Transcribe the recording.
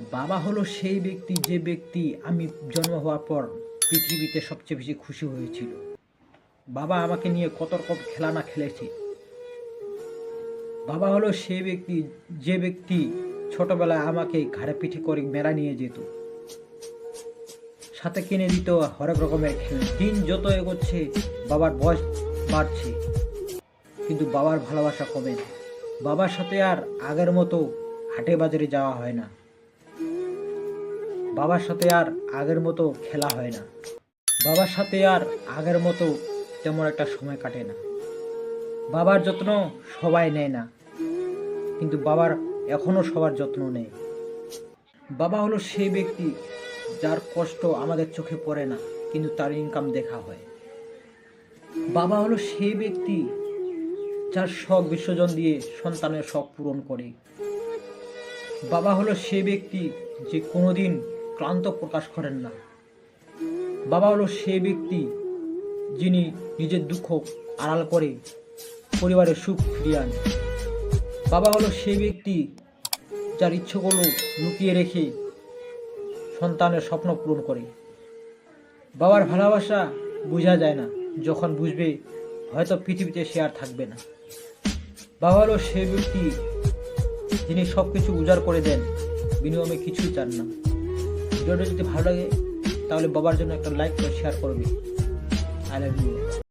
বাবা হলো সেই ব্যক্তি, যে ব্যক্তি আমি জন্ম হওয়ার পর পৃথিবীতে সবচেয়ে বেশি খুশি হয়েছিল। বাবা আমাকে নিয়ে কত রকম খেলা না খেলেছে। বাবা হলো সেই ব্যক্তি, যে ব্যক্তি ছোটবেলায় আমাকে ঘাড়ে পিঠে করে মেলা নিয়ে যেত। সাথে কিনে দিত হরেক রকমের খেলনা। দিন যত এগোচ্ছে, বাবার বয়স বাড়ছে। কিন্তু বাবার ভালোবাসা কমে বাবার সাথে আর আগের মতো হাটে বাজারে যাওয়া হয় না। বাবার সাথে আর আগের মতো খেলা হয় না। বাবার সাথে আর আগের মতো তেমন একটা সময় কাটে না। বাবার যত্ন সবাই নেয় না, কিন্তু বাবার এখনও সবার যত্ন নেয়। বাবা হলো সেই ব্যক্তি যার কষ্ট আমাদের চোখে পড়ে না, কিন্তু তার ইনকাম দেখা হয়। বাবা হলো সেই ব্যক্তি যার শখ বিসর্জন দিয়ে সন্তানের শখ পূরণ করে। বাবা হলো সেই ব্যক্তি যে কোনোদিন ক্লান্ত প্রকাশ করেন না। বাবা হলো সে ব্যক্তি যিনি নিজের দুঃখ আড়াল করে পরিবারের সুখ ফিরিয়ে আনে। বাবা হলো সে ব্যক্তি যার ইচ্ছেগুলো লুকিয়ে রেখে সন্তানের স্বপ্ন পূরণ করে। বাবার ভালোবাসা বোঝা যায় না, যখন বুঝবে হয়তো পৃথিবীতে সে আর থাকবে না। বাবা হলো সে ব্যক্তি যিনি সব কিছু উজাড় করে দেন বিনিময়ে কিছুই চান না। ভিডিওটা যদি ভালো লাগে, তাহলে বাবার জন্য একটা লাইক করে শেয়ার করবি। I love you